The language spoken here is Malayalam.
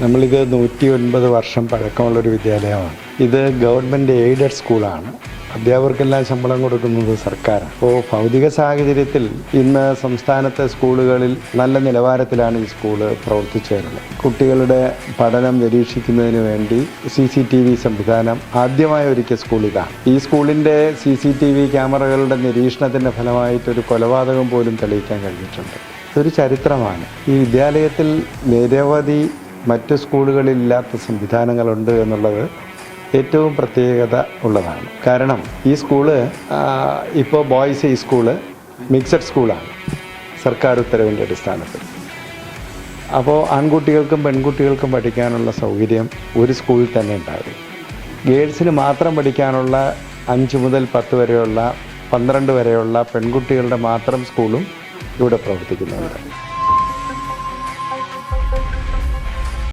നമ്മളിത് നൂറ്റി ഒൻപത് വർഷം പഴക്കമുള്ളൊരു വിദ്യാലയമാണ്. ഇത് ഗവൺമെന്റ് എയ്ഡഡ് സ്കൂളാണ്. അധ്യാപകർക്കെല്ലാം ശമ്പളം കൊടുക്കുന്നത് സർക്കാരാണ്. അപ്പോൾ ഭൗതിക സാഹചര്യത്തിൽ ഇന്ന് സംസ്ഥാനത്തെ സ്കൂളുകളിൽ നല്ല നിലവാരത്തിലാണ് ഈ സ്കൂൾ പ്രവർത്തിച്ചു വരുന്നത്. കുട്ടികളുടെ പഠനം നിരീക്ഷിക്കുന്നതിന് വേണ്ടി സി സി ടി വി സംവിധാനം ആദ്യമായി ഒരുക്കിയ സ്കൂൾ ഇതാണ്. ഈ സ്കൂളിന്റെ സി സി ടി വി ക്യാമറകളുടെ നിരീക്ഷണത്തിന്റെ ഫലമായിട്ടൊരു കൊലപാതകം പോലും തെളിയിക്കാൻ കഴിഞ്ഞിട്ടുണ്ട്. ഇതൊരു ചരിത്രമാണ്. ഈ വിദ്യാലയത്തിൽ നിരവധി മറ്റ് സ്കൂളുകളിലില്ലാത്ത സംവിധാനങ്ങളുണ്ട് എന്നുള്ളത് ഏറ്റവും പ്രത്യേകത ഉള്ളതാണ്. കാരണം ഈ സ്കൂൾ ഇപ്പോൾ ബോയ്സ് ഈ സ്കൂൾ മിക്സഡ് സ്കൂളാണ് സർക്കാർ ഉത്തരവിന്റെ അടിസ്ഥാനത്തിൽ. അപ്പോൾ ആൺകുട്ടികൾക്കും പെൺകുട്ടികൾക്കും പഠിക്കാനുള്ള സൗകര്യം ഒരു സ്കൂളിൽ തന്നെ ഉണ്ടാകും. ഗേൾസിന് മാത്രം പഠിക്കാനുള്ള അഞ്ച് മുതൽ പത്ത് വരെയുള്ള പന്ത്രണ്ട് വരെയുള്ള പെൺകുട്ടികളുടെ മാത്രം സ്കൂളും ഇവിടെ പ്രവർത്തിക്കുന്നുണ്ട്.